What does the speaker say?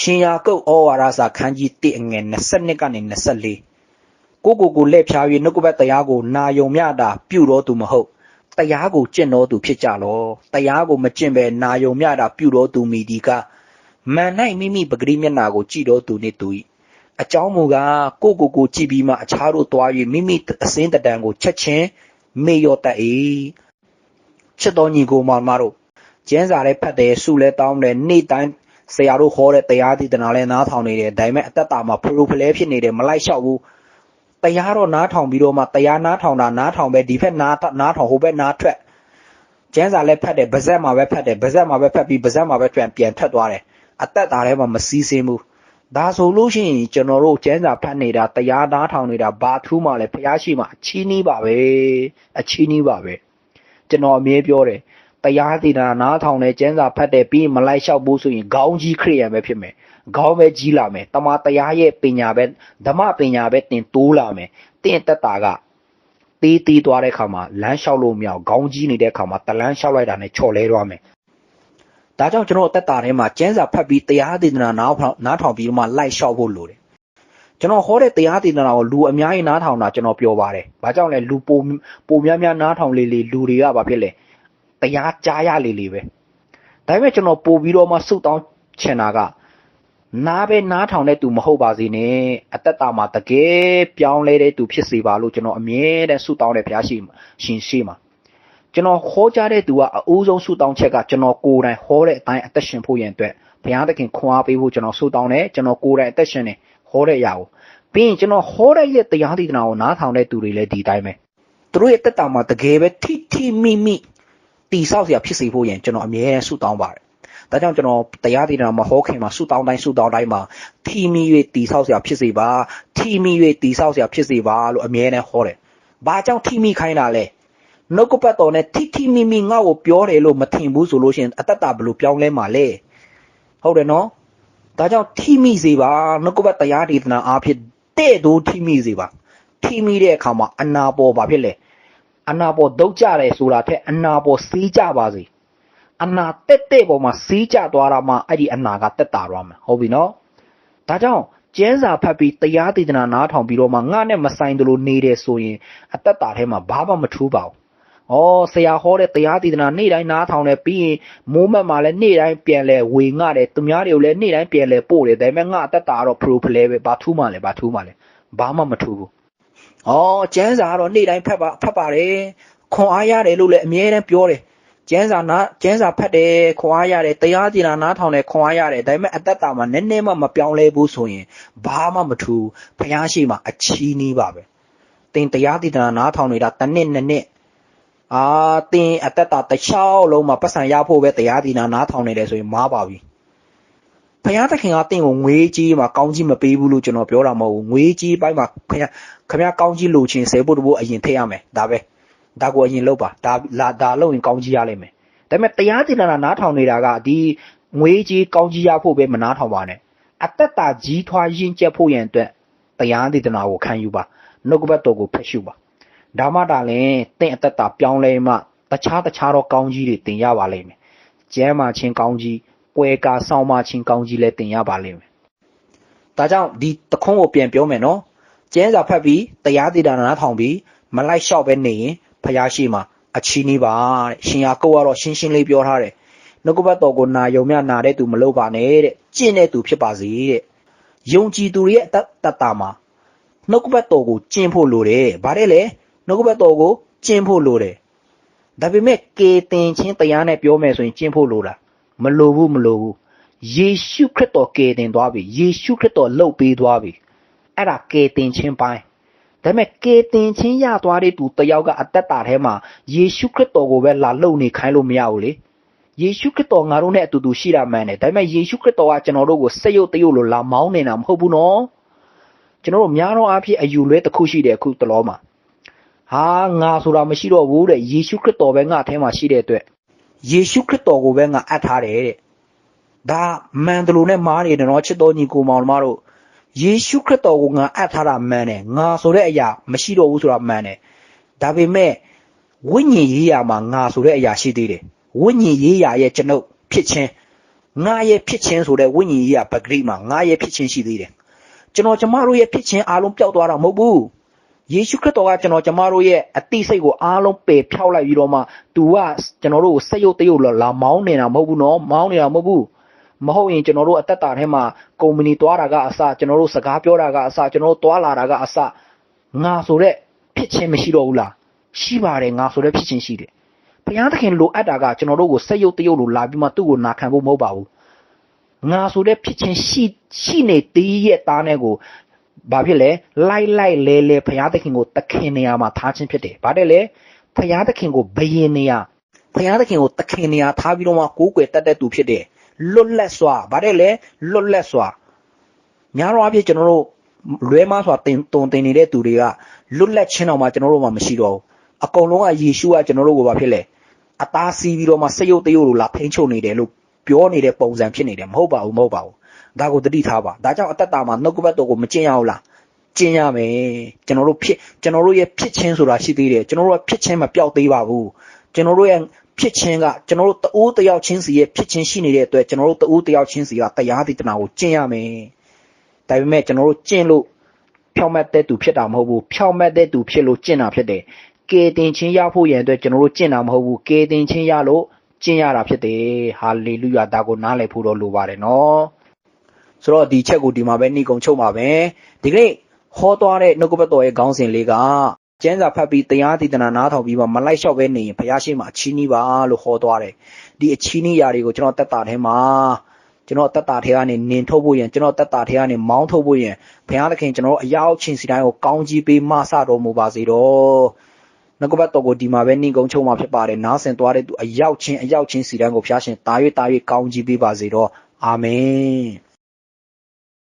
ရှင်ယာကုတ်ဩဝါဒစာခန်းကြီး1အငယ်22ကနေ24ကိုကိုကိုလက်ဖြား၍နှုတ်ကပတ်တရားကိုနာယုံမြတာပြုတော်သူမဟုတ်တရားကိုကျင့်တော်သူဖြစ်ကြလောတရားကိုမကျင့်ဘဲနာယုံမြတာပြုတော်သူမိဒီကမန်၌မိမိပဂရိမျက်နာကိုကြည်တော်သူနှင့်သူ၏အကြောင်းမူကားကိုကိုကိုကြည်ပြီးမှအခြားတို့သွား၍မိမိအစင်းတတန်ကိုချက်ချင်းမေ့ရော့တတ်၏ချစ်တော်ညီကိုမောင်မတို့ကျန်းစာလည်းဖတ်တယ်စုလည်းတောင်းတယ်နေ့တိုင်း ဆရာတို့ဟောတဲ့တရားဒီတနာလည်းနားထောင်နေတယ်ဒါပေမဲ့အသက်တာမှာဖလိုဖလဲဖြစ်နေတယ်မလိုက်လျှောက်ဘူးတရားတော့နားထောင်ပြီးတော့မှတရားနားထောင်တာနားထောင်ပဲဒီဖက်နားနားထောင်ဟိုဘက်နားထွက်ကျန်းစာလည်းဖတ်တယ်ဗဇက်မှာပဲဖတ်တယ်ဗဇက်မှာပဲဖတ်ပြီးဗဇက်မှာပဲပြန်ပြန်ထွက်သွားတယ်အသက်တာထဲမှာမစည်းစင်းဘူးဒါဆိုလို့ရှိရင်ကျွန်တော်တို့ကျန်းစာဖတ်နေတာတရားနားထောင်နေတာဘာထူးမှလည်းဖျားရှိမှအချီးနှီးပါပဲအချီးနှီးပါပဲကျွန်တော်အမြဲပြောတယ် တရားသီနာနားထောင်တဲ့ကျမ်းစာဖတ်တဲ့ပြီးမလိုက်လျှောက်ဘူးဆိုရင်ခေါင်းကြီးခရိယံပဲဖြစ်မယ်ခေါင်းပဲကြီးလာမယ်တမန်တရားရဲ့ပညာပဲဓမ္မပညာပဲတင်တိုးလာမယ်တင့်တက်တာကတေးသေးသွားတဲ့ခါမှာလမ်းလျှောက်လို့မရအောင်ခေါင်းကြီးနေတဲ့ခါမှာတလန်းလျှောက်လိုက်တာနဲ့ချော်လဲသွားမယ်ဒါကြောင့်ကျွန်တော်တက်တာထဲမှာကျမ်းစာဖတ်ပြီးတရားသီနာနားနားထောင်ပြီးမှလိုက်လျှောက်ဖို့လိုတယ်ကျွန်တော်ဟောတဲ့တရားဒေသနာကိုလူအများကြီးနားထောင်တာကျွန်တော်ပြောပါတယ်။ဘာကြောင့်လဲလူပိုပိုများများနားထောင်လေလေလူတွေကဘာဖြစ်လဲ တရားကြားရလေလေပဲဒါပေမဲ့ကျွန်တော်ပို့ပြီးတော့မှစုတောင်းချင်တာကနားပဲနားထောင်တဲ့သူမဟုတ်ပါစေနဲ့အသက်တာမှာတကယ်ပြောင်းလဲတဲ့သူဖြစ်စေပါလို့ကျွန်တော်အမြဲတမ်းဆုတောင်းတယ်ဘုရားရှိရှင်ရှိမှာကျွန်တော်ဟောကြားတဲ့သူကအအိုးဆုံးဆုတောင်းချက်ကကျွန်တော်ကိုယ်တိုင်ဟောတဲ့အတိုင်းအသက်ရှင်ဖို့ရန်အတွက်ဘုရားသခင်ခွန်အားပေးဖို့ကျွန်တော်ဆုတောင်းတယ်ကျွန်တော်ကိုယ်တိုင်အသက်ရှင်နေဟောတဲ့အရာကိုပြီးရင်ကျွန်တော်ဟောတဲ့ရဲ့တရားဒေသနာကိုနားထောင်တဲ့သူတွေလည်းဒီတိုင်းပဲသူတို့ရဲ့တက်တာမှာတကယ်ပဲထိထိမိမိ တိဆောက်စရာဖြစ်စေဖို့ရန်ကျွန်တော်အမြဲဆုတောင်းပါတယ်။ဒါကြောင့်ကျွန်တော်တရားဒေသနာမှာဟောခင်မှာဆုတောင်းတိုင်းဆုတောင်းတိုင်းမှာထီမီ၍တိဆောက်စရာဖြစ်စေပါထီမီ၍တိဆောက်စရာဖြစ်စေပါလို့အမြဲတမ်းဟောတယ်။ဘာကြောင့်ထီမီခိုင်းတာလဲ။နှုတ်ကပတ်တော်နဲ့ထိထိမိမိငါ့ကိုပြောတယ်လို့မထင်ဘူးဆိုလို့ရှိရင်အတ္တတာဘလို့ပြောင်းလဲမှာလဲ။ဟုတ်တယ်နော်။ဒါကြောင့်ထိမိစေပါနှုတ်ကပတ်တရားဒေသနာအားဖြင့်တဲ့တို့ထိမိစေပါ။ထိမိတဲ့အခါမှာအနာပေါ်ဘာဖြစ်လဲ။ အနာပေါ်ဒုတ်ကြတယ်ဆိုတာထက်အနာပေါ်စီးကြပါစေအနာတက်တဲ့ပေါ်မှာစီးကြသွားတာမှအဲ့ဒီအနာကတက်တာသွားမယ်ဟုတ်ပြီနော်ဒါကြောင့်ကျန်းစာဖတ်ပြီးတရားဒေသနာနားထောင်ပြီးတော့မှငါနဲ့မဆိုင်သလိုနေတယ်ဆိုရင်အသက်တာထဲမှာဘာမှမထူးပါဘူး။ဩဆရာဟောတဲ့တရားဒေသနာနေ့တိုင်းနားထောင်တယ်ပြီးရင်မိုးမက်မှာလည်းနေ့တိုင်းပြန်လဲဝေငှတယ်သူများတွေကိုလည်းနေ့တိုင်းပြန်လဲပို့တယ်ဒါပေမဲ့ငါအသက်တာကတော့ pro play ပဲဘာထူးမှလဲဘာထူးမှလဲဘာမှမထူးဘူး။ အော်ကျန်းစာကတော့နေ့တိုင်းဖတ်ပါဖတ်ပါတယ်ခွန်အားရတယ်လို့လည်းအမြဲတမ်းပြောတယ်ကျန်းစာနာကျန်းစာဖတ်တယ်ခွန်အားရတယ်တရားကျင်နာနားထောင်တယ်ခွန်အားရတယ်ဒါပေမဲ့အသက်တာမှာနည်းနည်းမှမပြောင်းလဲဘူးဆိုရင်ဘာမှမထူဘုရားရှိမှအချီးနှီးပါပဲတင်တရားတည်နာနားထောင်နေတာတစ်နှစ်နှစ်နှစ်အာတင်အသက်တာတစ်ချောင်းလုံးမှာပတ်စံရဖို့ပဲတရားတည်နာနားထောင်နေတယ်ဆိုရင်မားပါပြီ ဘုရားသခင်ကတင့်ကိုငွေကြီးမှာကောင်းကြီးမပေးဘူးလို့ကျွန်တော်ပြောတာမဟုတ်ဘူးငွေကြီးပိုင်းမှာခင်ဗျခင်ဗျကောင်းကြီးလိုချင်ဆဲဖို့တဖို့အရင်ထည့်ရမယ်ဒါပဲဒါကိုအရင်လုပ်ပါဒါလာဒါလုပ်ရင်ကောင်းကြီးရလိမ့်မယ်ဒါပေမဲ့တရားဒေသနာနားထောင်နေတာကဒီငွေကြီးကောင်းကြီးရဖို့ပဲမနားထောင်ပါနဲ့အသက်တာကြီးထွားရင့်ကျက်ဖို့ရန်အတွက်တရားဒေသနာကိုခံယူပါနှုတ်ကပတ်တော်ကိုဖတ်ရှုပါဒါမှဒါလည်းတင့်အသက်တာပြောင်းလဲမှတခြားတခြားသောကောင်းကြီးတွေတင်ရပါလိမ့်မယ်ကျမ်းမာခြင်းကောင်းကြီး ပွဲကာဆောင်းမခြင်းကောင်းကြီးလည်းတင်ရပါလိမ့်မယ်ဒါကြောင့်ဒီတခွန်းကိုပြန်ပြောမယ်နော်ကျမ်းစာဖတ်ပြီးတရားဒေသနာနားထောင်ပြီးမလိုက်လျှောက်ပဲနေရင်ဖျားရှိမှာအချီးနှီးပါတဲ့ရှင်ယာကုတ်ကတော့ရှင်းရှင်းလေးပြောထားတယ်နှုတ်ကပတ်တော်ကိုနာယုံမြနာတဲ့သူမလုပ်ပါနဲ့တဲ့ကျင့်တဲ့သူဖြစ်ပါစေတဲ့ယုံကြည်သူတွေရဲ့တတ်တာမှာနှုတ်ကပတ်တော်ကိုကျင့်ဖို့လိုတယ်ဗါတဲ့လေနှုတ်ကပတ်တော်ကိုကျင့်ဖို့လိုတယ်ဒါပေမဲ့ကေတင်ချင်းတရားနဲ့ပြောမယ်ဆိုရင်ကျင့်ဖို့လိုတာ မလိုဘူးမလိုဘူးယေရှုခရစ်တော်ကေတင်သွားပြီယေရှုခရစ်တော်လှုပ်ပေးသွားပြီအဲ့ဒါကေတင်ချင်းပိုင်းဒါပေမဲ့ကေတင်ချင်းရသွားတဲ့သူတယောက်ကအသက်တာထဲမှာယေရှုခရစ်တော်ကိုပဲလာလှုပ်နေခိုင်းလို့မရဘူးလေယေရှုခရစ်တော်ငါတို့နဲ့အတူတူရှိတာမှန်တယ်ဒါပေမဲ့ယေရှုခရစ်တော်ကကျွန်တော်တို့ကိုစက်ရုပ်တရုပ်လို့လာမောင်းနေတာမဟုတ်ဘူးနော်ကျွန်တော်တို့များသောအားဖြင့်အယူလွဲတစ်ခုရှိတယ်အခုတလောမှာဟာငါဆိုတာမရှိတော့ဘူးတဲ့ယေရှုခရစ်တော်ပဲငါအထဲမှာရှိတဲ့အတွက် ယေရှုခရစ်တော်ကိုပဲငါအပ်ထားတယ်တဲ့ဒါမှန်တယ်လို့နဲ့မားနေတယ်နော်ချစ်တော်ညီကိုမောင်တို့တို့ယေရှုခရစ်တော်ကိုငါအပ်ထားတာမှန်တယ်ငါဆိုတဲ့အရာမရှိတော့ဘူးဆိုတာမှန်တယ်ဒါပေမဲ့ဝိညာဉ်ရေးရာမှာငါဆိုတဲ့အရာရှိသေးတယ်ဝိညာဉ်ရေးရာရဲ့ကျွန်ုပ်ဖြစ်ခြင်းငါရဲ့ဖြစ်ခြင်းဆိုတဲ့ဝိညာဉ်ကြီးကပဂရိမှာငါရဲ့ဖြစ်ခြင်းရှိသေးတယ်ကျွန်တော်ကျမတို့ရဲ့ဖြစ်ခြင်းအားလုံးပျောက်သွားတာမဟုတ်ဘူး ယေရှုခရစ်တော်ကကျွန်တော်ကျမတို့ရဲ့အတိစိတ်ကိုအားလုံးပယ်ဖြောက်လိုက်ပြီးတော့မှ तू ကကျွန်တော်တို့ကိုစက်ရုပ်တရုပ်လာမောင်းနေတာမဟုတ်ဘူးနော်မောင်းနေတာမဟုတ်ဘူးမဟုတ်ရင်ကျွန်တော်တို့အသက်တာထဲမှာကုမ္ပဏီသွားတာကအစကျွန်တော်တို့စကားပြောတာကအစကျွန်တော်တို့သွားလာတာကအစငါဆိုတဲ့ဖြစ်ခြင်းမရှိတော့ဘူးလားရှိပါတယ်ငါဆိုတဲ့ဖြစ်ခြင်းရှိတယ်ဘုရားသခင်လိုအပ်တာကကျွန်တော်တို့ကိုစက်ရုပ်တရုပ်လိုလာပြီးမှသူ့ကိုနာခံဖို့မဟုတ်ပါဘူးငါဆိုတဲ့ဖြစ်ခြင်းရှိရှိနေသေးရဲ့သားနဲ့ကို ဘာဖြစ်လဲလိုက်လိုက်လဲလဲဘုရားသခင်ကိုတခင်နေရာမှာထားခြင်းဖြစ်တယ်ဘာတဲ့လဲဘုရားသခင်ကိုဘယင်နေရာဘုရားသခင်ကိုတခင်နေရာထားပြီးတော့မှကိုးကွယ်တတ်တဲ့သူဖြစ်တယ်လွတ်လပ်စွာဘာတဲ့လဲလွတ်လပ်စွာများတော့အဖြစ်ကျွန်တော်တို့လွဲမစွာတင်တုံတင်နေတဲ့သူတွေကလွတ်လပ်ခြင်းတော့မှကျွန်တော်တို့မှမရှိတော့ဘူးအကုန်လုံးကယေရှုကကျွန်တော်တို့ကိုဘာဖြစ်လဲအသားစီးပြီးတော့မှစရုပ်တရုပ်လိုလာထိန်ချုပ်နေတယ်လို့ပြောနေတဲ့ပုံစံဖြစ်နေတယ်မဟုတ်ပါဘူးမဟုတ်ပါဘူး ဒါကိုသတိထားပါဒါကြောင့်အသက်တာမှာနှုတ်ကပတ်တော်ကိုမကျင့်ရဘူးလားကျင့်ရမယ်ကျွန်တော်တို့ဖြစ်ကျွန်တော်တို့ရဲ့ဖြစ်ချင်းဆိုတာရှိသေးတယ်ကျွန်တော်တို့ကဖြစ်ချင်းမပြောက်သေးပါဘူးကျွန်တော်တို့ရဲ့ဖြစ်ချင်းကကျွန်တော်တို့တအိုးတယောက်ချင်းစီရဲ့ဖြစ်ချင်းရှိနေတဲ့အတွက်ကျွန်တော်တို့တအိုးတယောက်ချင်းစီကတရားဒေသနာကိုကျင့်ရမယ်ဒါပေမဲ့ကျွန်တော်တို့ကျင့်လို့ဖြောင့်မတ်တဲ့သူဖြစ်တာမဟုတ်ဘူးဖြောင့်မတ်တဲ့သူဖြစ်လို့ကျင့်တာဖြစ်တယ်ကေတင်ချင်းရဖို့ရန်အတွက်ကျွန်တော်တို့ကျင့်တာမဟုတ်ဘူးကေတင်ချင်းရလို့ကျင့်ရတာဖြစ်တယ်ဟာလေလုယာဒါကိုနားလည်ဖို့တော့လိုပါတယ်နော် ဆိုတော့ဒီချက်ကိုဒီမှာပဲနှိကုံချုပ်ပါပဲဒီကနေ့ဟောသွားတဲ့နှုတ်ကပတ်တော်ရဲ့ခေါင်းစဉ်လေးကကျမ်းစာဖတ်ပြီးတရားဒေသနာနားထောင်ပြီးမှမလိုက်လျှောက်ပဲနေရင်ဘုရားရှိခိုးအချီးနှီးပါလို့ဟောသွားတယ်ဒီအချီးနှီးຢာတွေကိုကျွန်တော်တက်တာထဲမှာကျွန်တော်တက်တာထဲကနေနင်ထုတ်ဖို့ရန်ကျွန်တော်တက်တာထဲကနေမောင်းထုတ်ဖို့ရန်ဘုရားသခင်ကျွန်တော်အရာအချင်းစီတိုင်းကိုကောင်းကြီးပေးမဆတော်မူပါစေတော့နှုတ်ကပတ်တော်ကိုဒီမှာပဲနှိကုံချုပ်မှာဖြစ်ပါတယ်နားဆင်သွားတဲ့သူအရောက်ချင်းအရောက်ချင်းစီတိုင်းကိုဘုရားရှင်တာ၍တာ၍ကောင်းကြီးပေးပါစေတော့အာမင်